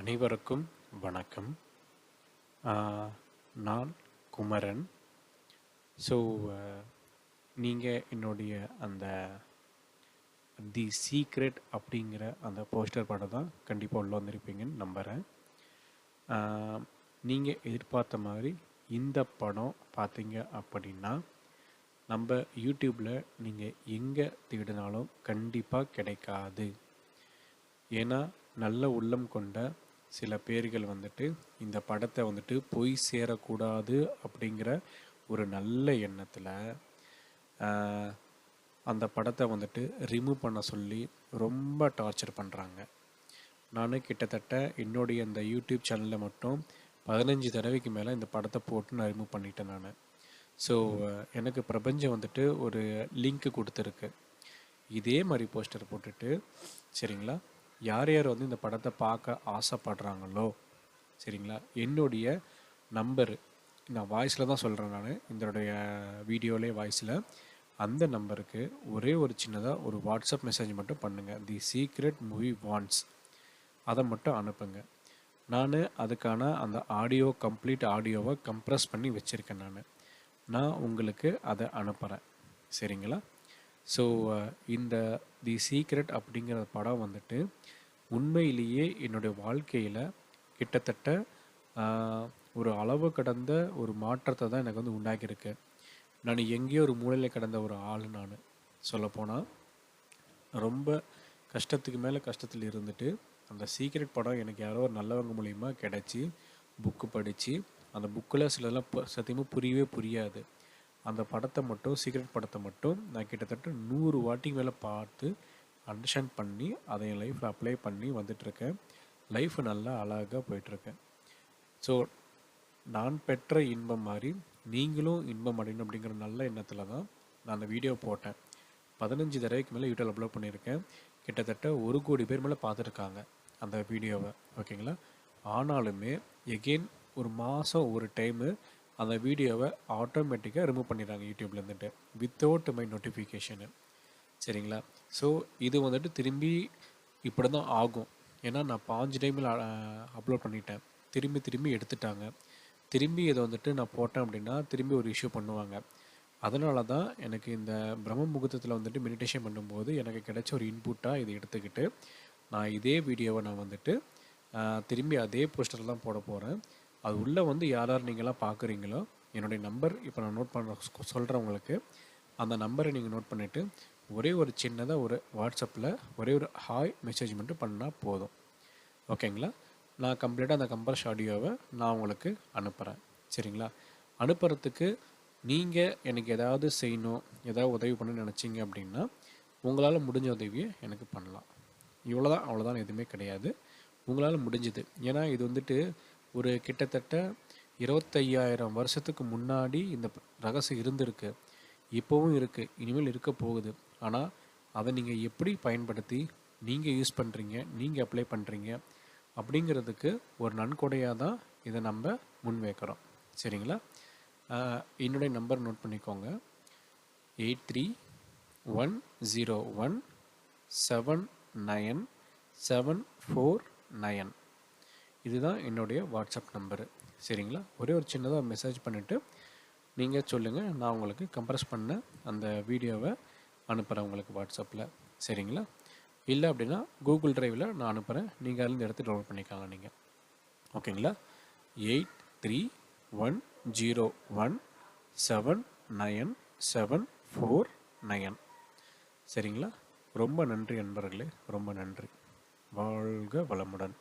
அனைவருக்கும் வணக்கம். நான் குமரன். ஸோ நீங்கள் என்னுடைய அந்த தி சீக்ரெட் அப்படிங்கிற அந்த போஸ்டர் படம் தான் கண்டிப்பாக உள்ள வந்திருப்பீங்கன்னு நம்புகிறேன் நீங்கள் எதிர்பார்த்த மாதிரி இந்த படம் பார்த்தீங்க அப்படின்னா நம்ம யூடியூப்பில் நீங்கள் எங்கே தேடினாலும் கண்டிப்பாக கிடைக்காது. ஏன்னா நல்ல உள்ளம் கொண்ட சில பேர்கள் வந்துட்டு இந்த படத்தை வந்துட்டு பொய் சேரக்கூடாது அப்படிங்கிற ஒரு நல்ல எண்ணத்தில் அந்த படத்தை வந்துட்டு ரிமூவ் பண்ண சொல்லி ரொம்ப டார்ச்சர் பண்ணுறாங்க நான் கிட்டத்தட்ட என்னுடைய இந்த யூடியூப் சேனலில் மட்டும் பதினஞ்சு தடவைக்கு மேலே இந்த படத்தை போட்டு நான் ரிமூவ் பண்ணிட்டேன் நான். ஸோ எனக்கு பிரபஞ்சம் வந்துட்டு ஒரு லிங்க் கொடுத்துருக்கு. இதே மாதிரி போஸ்டர் போட்டுட்டு சரிங்களா? யார் யார் வந்து இந்த படத்தை பார்க்க ஆசைப்படுறாங்களோ சரிங்களா? என்னுடைய நம்பரு நான் வாய்ஸில் தான் சொல்கிறேன் நான் இதனுடைய வீடியோலே வாய்ஸில் அந்த நம்பருக்கு ஒரே ஒரு சின்னதாக ஒரு வாட்ஸ்அப் மெசேஜ் மட்டும் பண்ணுங்கள் தி சீக்ரெட் மூவி வான்ஸ் அதை மட்டும் அனுப்புங்க. நான் அதுக்கான அந்த ஆடியோ கம்ப்ளீட் ஆடியோவை கம்ப்ரஸ் பண்ணி வச்சுருக்கேன் நான். நான் உங்களுக்கு அதை அனுப்புகிறேன் சரிங்களா? ஸோ uh, இந்த தி சீக்ரெட் அப்படிங்கிற படம் வந்துட்டு உண்மையிலேயே என்னுடைய வாழ்க்கையில் கிட்டத்தட்ட ஒரு அளவு கடந்த ஒரு மாற்றத்தை தான் எனக்கு வந்து உண்டாக்கியிருக்கு. நான் எங்கேயோ ஒரு மூலையில் கடந்த ஒரு ஆள் நான். சொல்லப்போனால் ரொம்ப கஷ்டத்துக்கு மேலே கஷ்டத்தில் இருந்துட்டு அந்த சீக்ரெட் படம் எனக்கு யாரோ ஒரு நல்லவங்க மூலிமா கிடச்சி புக்கு படித்து அந்த புக்கில் சிலதெல்லாம் சத்தியமாக புரியவே புரியாது. அந்த படத்தை மட்டும் சீக்ரெட் படத்தை மட்டும் நான் கிட்டத்தட்ட நூறு வாட்டி மேலே பார்த்து அண்டர்ஸ்டாண்ட் பண்ணி அதை என் லைஃப்பில் அப்ளை பண்ணி வந்துட்டுருக்கேன். லைஃப் நல்லா அழகாக போயிட்டுருக்கேன் ஸோ நான் பெற்ற இன்பம் மாதிரி நீங்களும் இன்பம் அடையணும் அப்படிங்கிற நல்ல எண்ணத்தில் தான் நான் அந்த வீடியோ போட்டேன். பதினஞ்சு தடவைக்கு மேலே யூடியூப் அப்லோட் பண்ணியிருக்கேன். கிட்டத்தட்ட ஒரு கோடி பேர் மேலே பார்த்துருக்காங்க அந்த வீடியோவை ஓகேங்களா ஆனாலுமே எகெயின் ஒரு மாதம் ஒரு டைமு அந்த வீடியோவை ஆட்டோமேட்டிக்காக ரிமூவ் பண்ணிடுறாங்க யூடியூப்ல இருந்துட்டு வித்தவுட் மை நோட்டிஃபிகேஷனு சரிங்களா? ஸோ இது வந்துட்டு திரும்பி இப்படி தான் ஆகும். ஏன்னா நான் பாஞ்சு டைமில் அப்லோட் பண்ணிட்டேன். திரும்பி திரும்பி எடுத்துட்டாங்க. திரும்பி இதை வந்துட்டு நான் போட்டேன் அப்படின்னா திரும்பி ஒரு இஷ்யூ பண்ணுவாங்க. அதனால தான் எனக்கு இந்த பிரம்ம முகூர்த்தத்தில் வந்துட்டு மெடிடேஷன் பண்ணும்போது எனக்கு கிடைச்ச ஒரு இன்புட்டாக இதை எடுத்துக்கிட்டு நான் இதே வீடியோவை நான் வந்துட்டு திரும்பி அதே போஸ்டர் தான் போட போகிறேன் அது உள்ளே வந்து யார் யார் நீங்களாம் பார்க்குறீங்களோ என்னுடைய நம்பர் இப்போ நான் நோட் பண்ண சொல்கிறேன் உங்களுக்கு. அந்த நம்பரை நீங்கள் நோட் பண்ணிவிட்டு ஒரே ஒரு சின்னதாக ஒரு வாட்ஸ்அப்பில் ஒரே ஒரு ஹாய் மெசேஜ் மட்டும் பண்ணால் போதும். ஓகேங்களா நான் கம்ப்ளீட்டாக அந்த கம்பர்ஸ் ஆடியோவை நான் உங்களுக்கு அனுப்புகிறேன் சரிங்களா? அனுப்புறதுக்கு நீங்கள் எனக்கு ஏதாவது செய்யணும் ஏதாவது உதவி பண்ண நினச்சிங்க அப்படின்னா உங்களால் முடிஞ்ச உதவியை எனக்கு பண்ணலாம். இவ்வளோதான் அவ்வளோதான் எதுவுமே கிடையாது. உங்களால் முடிஞ்சது. ஏன்னா இது வந்துட்டு ஒரு கிட்டத்தட்ட இருபத்தையாயிரம் வருஷத்துக்கு முன்னாடி இந்த ரகசியம் இருந்திருக்கு. இப்போவும் இருக்குது இனிமேல் இருக்க போகுது. ஆனால் அதை நீங்கள் எப்படி பயன்படுத்தி நீங்கள் யூஸ் பண்ணுறீங்க நீங்கள் அப்ளை பண்ணுறீங்க அப்படிங்கிறதுக்கு ஒரு நன்கொடையாக தான் இதை நம்ம முன்வைக்கிறோம். சரிங்களா? என்னுடைய நம்பர் நோட் பண்ணிக்கோங்க. Eight three one zero one seven nine seven four nine இதுதான் என்னுடைய வாட்ஸ்அப் நம்பரு சரிங்களா? ஒரே ஒரு சின்னதாக மெசேஜ் பண்ணிவிட்டு நீங்கள் சொல்லுங்கள் நான் உங்களுக்கு கம்ப்ரஸ் பண்ண அந்த வீடியோவை அனுப்புகிறேன் உங்களுக்கு வாட்ஸ்அப்பில் சரிங்களா? இல்லை அப்படின்னா கூகுள் டிரைவில் நான் அனுப்புகிறேன் நீங்கள் அதுலேருந்து எடுத்து டவுன்லோட் பண்ணிக்கலாம் நீங்கள் ஓகேங்களா? Eight three one zero one seven nine seven four nine சரிங்களா? ரொம்ப நன்றி நண்பர்களே ரொம்ப நன்றி. வாழ்க வளமுடன்.